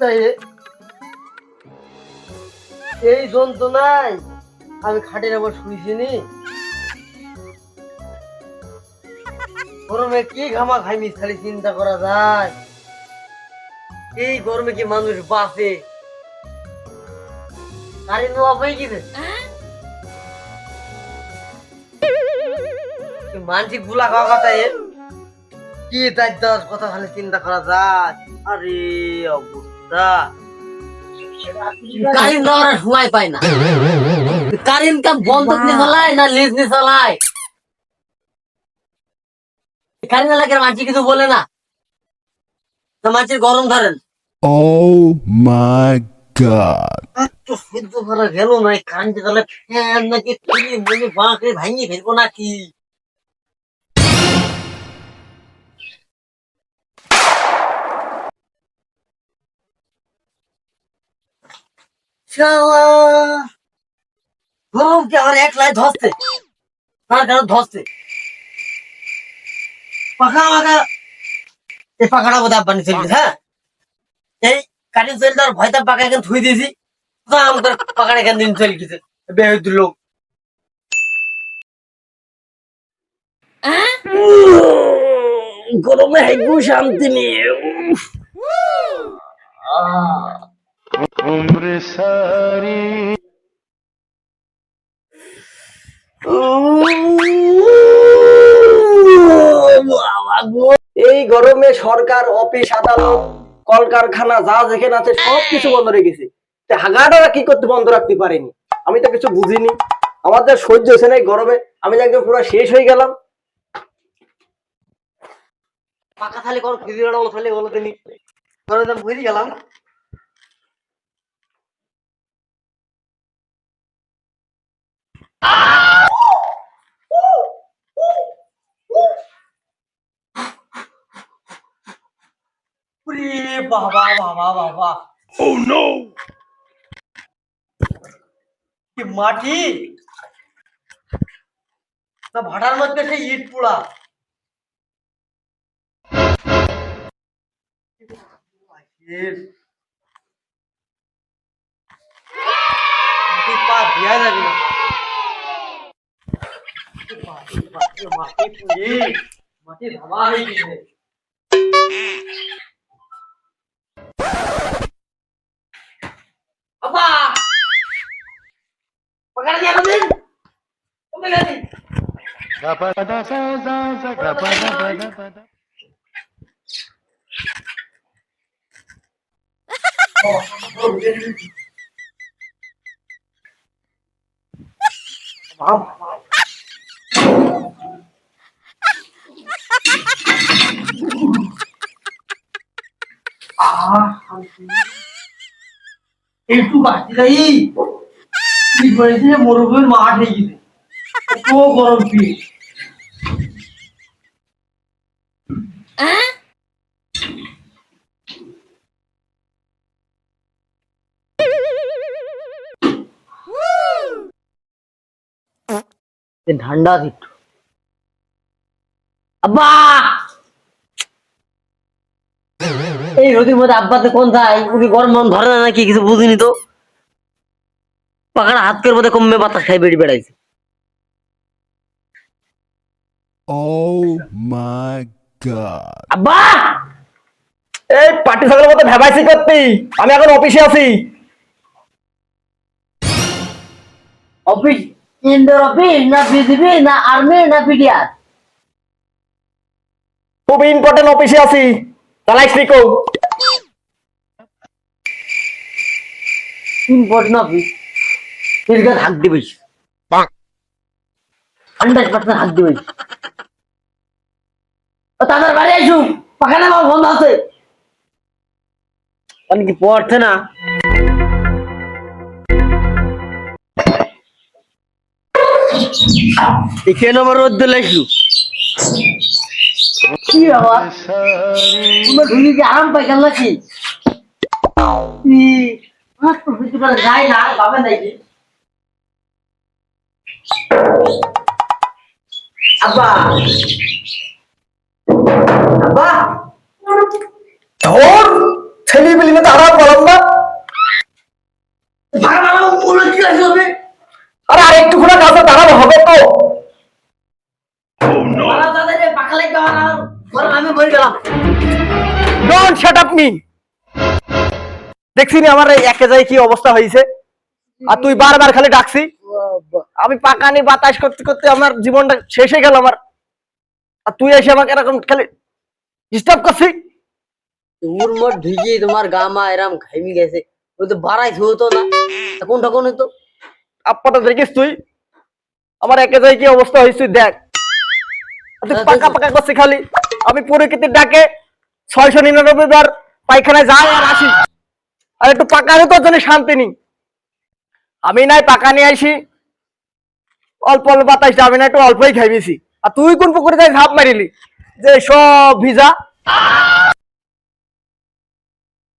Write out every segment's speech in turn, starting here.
কি অবস্থা এ এই যন্ত্রণায় আমি খাটের উপর শুয়েছি নি গরমে কি ঘামা খাইমি খালি চিন্তা করা যায়। এই গরমে কি মানুষ বাঁচে? কারেন্ট অফ হয়ে গেছে। মানসিকগুলা খাওয়া কথা কি দশ কথা খালি চিন্তা করা যায়? আরে অবস্থা। কারেন্ট দেওয়ার সময় পায় না। কারেন্ট কাম বন্ধ দিয়ে চালায় না লিজ দিয়ে চালায়? কারেন্ট এলাকার মাঝে কিছু বলে না। তো মাঝে গরম ধরেন। Oh করা গেল না কারেন্ট তাহলে ফ্যান নাকি তুমি মনে বাঁকড়ে ভাঙিয়ে ফেলব নাকি? শালা, আমার একলাই ধসছে তার কারণ পাখা আমাকে এই পাখাটা বোধ আব্বানি চলছে হ্যাঁ? এই কাটি চল তার ভয়টা পাকা এখানে থুই দিয়েছি। তো আমাদের পাকাটা এখান দিন চলে গেছে। বেহুদ লোক। গরমে হাইগু শান্তি নেই এই গরমে সরকার অফিস আদালত কলকারখানা যা যেখানে আছে সব কিছু বন্ধ রেখেছে তা হাগাটারা কি করতে বন্ধ রাখতে পারেনি? আমি তো কিছু বুঝিনি। আমাদের সহ্য হয়েছে না এই গরমে আমি তো একদম পুরো শেষ হয়ে গেলাম। পাকা থালে কোন থালে বলো তিনি গরমে তো বুঝে গেলাম। উরে বাবা বাবা বাবা Oh no! কি মাটি না ভাড়ার মধ্যে সেই ইট পোড়া এর মাটি পা দিয়া যাবে না মাটি মাটি মাটি পুড়ে মাটি ধামা হয়ে গেছে আপা পকাড়া দিয়া দিন কমে গেছে একটু বাড়তি যাই। কি করেছে মরুভূমির মাঠ হয়ে গেছে গরম পিঠ ঠান্ডা একটু আব্বা! এই রোদের মধ্যে আব্বাতে কোন যায়? উনি গরম মন ধরে না নাকি? কিছু বুঝিনি তো। পাখাটা হাত করে মধ্যে কমবে বাতাস খাই বেড়ে বেড়াইছে। Oh. আব্বা! এই পার্টি ছাগলের মতো ভেবাইছি করতি। আমি এখন অফিসে আছি। অফিস ইন্ডোর অফিস না বিজিবি না আর্মি না পিডিআর? খুব ইম্পর্টেন্ট অফিসে আছি। চালাইস নি কৌ। ইম্পর্টেন্ট অফিস হাক দিবিস হান্ড্রেড পার্সেন্ট হাক দিবিস তাদের বাড়ি আইসু পাখানা আমার বন্ধ আছে। মানে কি পড়ছে না? এখানে আমার রোদ দিলে তোমার ঢুলি কি আরাম পাই কেন নাকি? ই, আমার তো বুঝতে পারা যায় না পাবে নাকি আব্বা। আব্বা। ধর ছেলে বিলি না উলো হবে ঘোরা হবে তো। লাগবে আমার বরং আমি মরে গেলাম ডোন্ট শাট আপ মি দেখছি নি আমার এই একে যায় কি অবস্থা হয়েছে আর তুই বারবার খালি ডাকছি আমি পাকানি বাতাস করতে করতে আমার জীবনটা শেষ হয়ে গেল আমার আর তুই এসে আমাকে এরকম খালি ডিস্টার্ব করছিস তোর মোট ভিজে তোমার গামা এরম ঘাইমি গেছে ওই তো বাড়াই হতো না কোনটা কোন হতো আপ্পাটা দেখিস তুই আমার একে যায় কি অবস্থা হয়েছে দেখ তুই পাকা দেখছি। পাকা করছিস খালি আমি প্রকৃতির ডাকে ছয়শো নিরানব্বই বার পায়খানায় যাই আর আসি। আর একটু পাকা তোর জন্য শান্তি নেই। আমি নাই পাকা নিয়ে আইসি অল্প অল্প বাতাস আমি না একটু অল্পই খাইবেছি আর তুই কোন পুকুরে যাই ঝাঁপ মারিলি? যে সব ভিজা।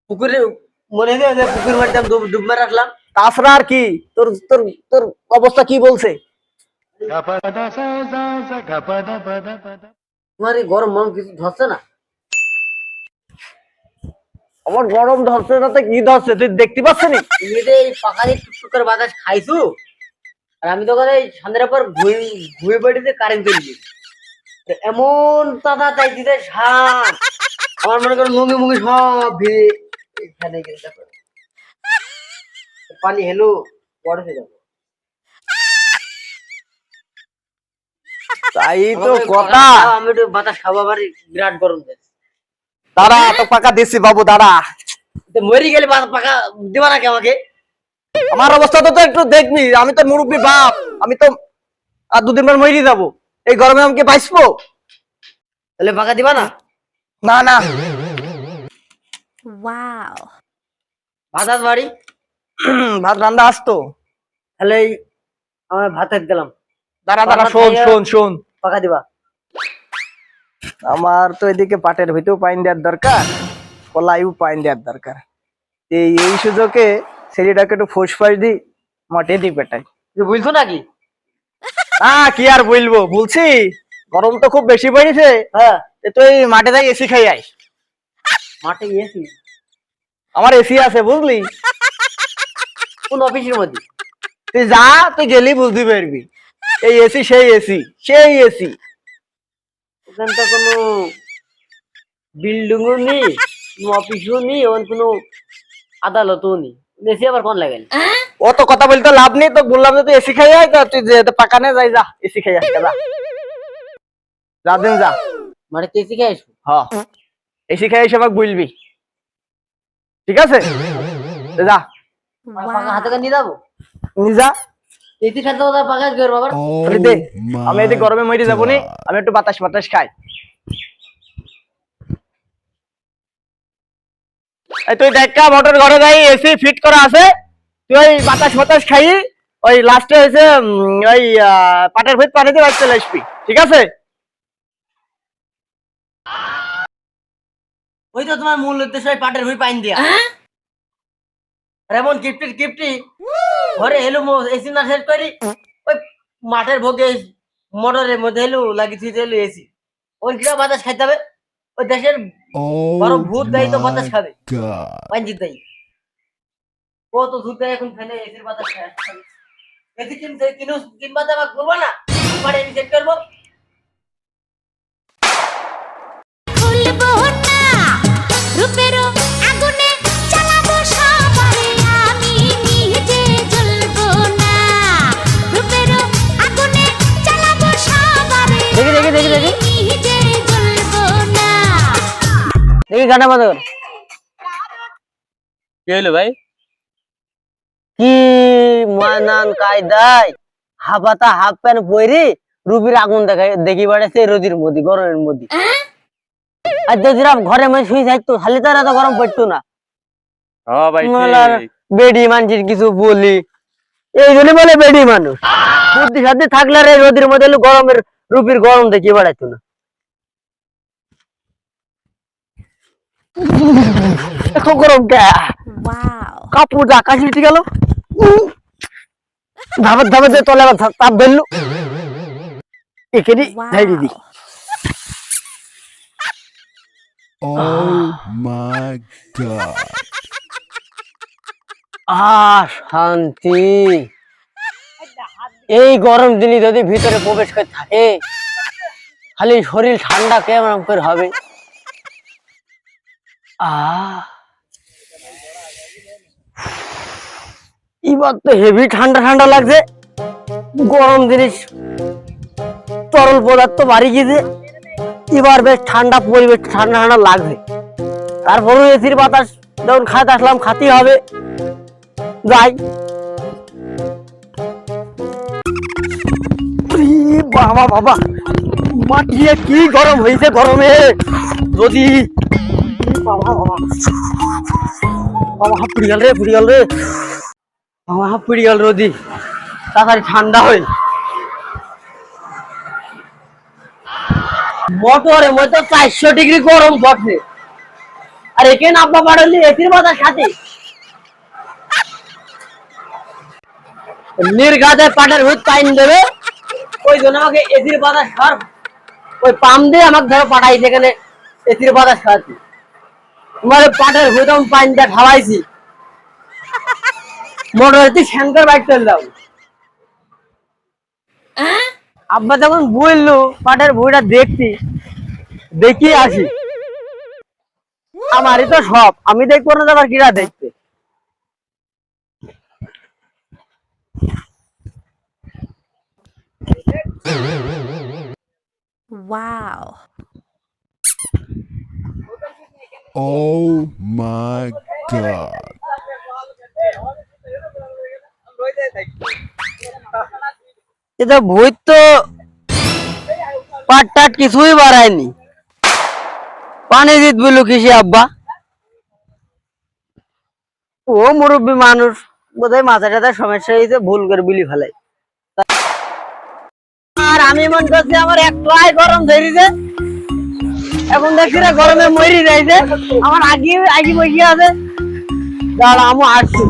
পুকুরে মনে নেই ওই পুকুর মাটিতে আমি ডুব ডুব রাখলাম। তাছাড়া আর কি? তোর তোর তোর অবস্থা কি বলছে? তোমার এই গরম মন কিছু ধরছে না? আমার গরম ধরছে না তো কি ধরছে? তুই দেখতে পাচ্ছিস নি? তুমি তো এই পাখালি টুকটুক করে বাতাস খাইছো আর আমি তো এই সন্ধ্যের পর ঘুরে ঘুরে বেড়িতে কারেন্ট চলে এমন তাতা চাইছি যে সাপ আমার মনে করো লুঙ্গি মুঙ্গি সব ভিড়ে এখানে দেখো। পানি হেলো পড়েছে যাব। তাই তো আমাকে কথা। খাওয়া, আমি একটু বাতাস খাব আবার বিরাট গরম যাচ্ছে দাঁড়া তো পাকা দিচ্ছি বাবু দাঁড়া। মরি গেলে পাকা দিবা নাকি আমাকে? আমার অবস্থা তো একটু দেখবি আমি তো মুরব্বী বাপ আমি তো আর দুদিন পর মরি যাব। এই গরমে আমাকে বাঁচবো? তাহলে পাকা দিবা না? না না। Wow. ভাত বাড়ি? ভাত রান্না আসতো তাহলে এই আমার ভাত হাত গেলাম দাঁড়া দাঁড়া শোন শোন শোন। পাকা দিবা। আমার তো এদিকে পাটের ভিতরেও পাইন দেওয়ার দরকার কলাইও পাইন দেওয়ার দরকার। এই এই সুযোগে ছেলেটাকে একটু ফোস ফাস দি মাঠে দি পেটাই। বুঝছ নাকি? হ্যাঁ কি আর বলব বলছি গরম তো খুব বেশি পড়েছে। হ্যাঁ। তুই মাঠে যাই এসি খাই আই মাঠে এসি? আমার এসি আছে বুঝলি? কোন অফিসের মধ্যে? তুই যা তুই গেলি বুঝতে পারবি। এই এসি সেই এসি সেই এসি। ওখানে তো কোনো বিল্ডিংও নেই কোনো অফিসও নেই ওখানে কোনো আদালতও নেই। দেশে আবার কোন লাগে ও তো কথা বলতে লাভ নেই তো বললাম যে তুই এসি খাই আয় তা তুই যে পাকানে যাই যা এসি খাই আয় যা। যা দিন যা। মানে কেসি খেয়ে আসব হ্যাঁ এসি খাই এসে আমাকে বলবি ঠিক আছে? যা। হাতে নিয়ে যাব? নি যা। খাতে দে আমি গরমে মরে যাব নি আমি একটু বাতাস বাতাস খাই। তুই দেখা মোটর ঘরে যাই এসি ফিট করা আছে। তুই ওই বাতাস বাতাস খাই ওই লাস্টে হয়েছে ওই পাটের ভিত পানিতে বাইক চলে আসবি ঠিক আছে? ওই তো তোমার মূল উদ্দেশ্য পাটের ভুই পাইন দিয়া। আর এমন কিপটি কিপটি। ঘরে এলো এসি না সেট করি ওই মাঠের ভোগে মোটরের মধ্যে এলো লাগি থুই এলো এসি। ওই কিরা বাতাস খাইতে হবে ওই দেশের Oh বড় ভূত দেয় তো বাতাস খাবে. পাঞ্জিত দেয় ও তো ভূত দেয় এখন ফেলে এসির বাতাস খায়। এসি কিনতে কিনো কিনবা তো আমাকে বলব না। তোমার আমি সেট করব। দেখি গানটা বন্ধ কর। কি হলো ভাই? কি ময়নান কায়দায় হাফাতা হাফ প্যান্ট পরে রুবির আগুন দেখাই দেখি বেড়াচ্ছে রোদির মধ্যে গরমের মধ্যে। আর দেখছিলাম ঘরে মানে শুয়ে থাকতো খালি তার এত গরম পড়তো না। বেডি মানুষের কিছু বলি। এই জন্য বলে বেডি মানুষ। বুদ্ধি সাধ্যি থাকলে আর এই রোদের মধ্যে গরমের রুপির গরম দেখি বেড়াইতো না। এত গরম কে? কাপড় আকাশ উঠে গেল। ধাপে ধাপে দিয়ে তলে আবার তাপ এখানে Oh my god. আহ শান্তি। এই গরম দিনে যদি ভিতরে প্রবেশ করে থাকে খালি শরীর ঠান্ডা কেমন করে হবে? এবার তো হেভি ঠান্ডা ঠান্ডা লাগছে। গরম জিনিস, তরল পদার্থ বাড়ি গিয়েছে। এবার বেশ ঠান্ডা পরিবেশ, ঠান্ডা ঠান্ডা লাগছে। তারপরেও এসির বাতাস, যখন খাতে আসলাম, খাতেই হবে। যাই। বাবা বাবা। মাটিয়ে কি গরম হয়েছে গরমে? যদি পুড়ি গেল রে পুড়ি গেল রে হাত পুড়ি গেল রোদি। তাড়াতাড়ি ঠান্ডা হই মোটরে মধ্যে চারশো ডিগ্রি গরম পড়ছে আর এসির বাতাস খাতে নির্ঘাতে পাটের হুদ পাইন দেবে ওই জন্য আমাকে এসির বাতাস ওই পাম দিয়ে আমাকে ধরো পাঠাই। যেখানে এসির বাতাস খাওয়াচ্ছি তোমার পাটের হুদ আমি পাইন দিয়ে খাওয়াইছি মোটর তুই শ্যাঙ্কর বাইক চল দাও। আব্বা যখন বলল পাটের বইটা দেখছি দেখি আসি। আমারই তো সব আমি দেখব না তো আবার কিরা দেখতে। Oh my god. এটা বই তো পাট টাট কিছুই বাড়ায়নি। পানি দিত বলল কিসে আব্বা? ও মুরব্বী মানুষ, বোধহয় মাথা টাথা সমস্যা হয়েছে, ভুল করে বিলি ফেলাই। আর আমি মনে করছি আমার একটাই গরম ধরেছে এখন দেখছি না গরমে মরি যাইছে আমার আগে আগে বসে আছে। দাঁড়া আমি আসছি।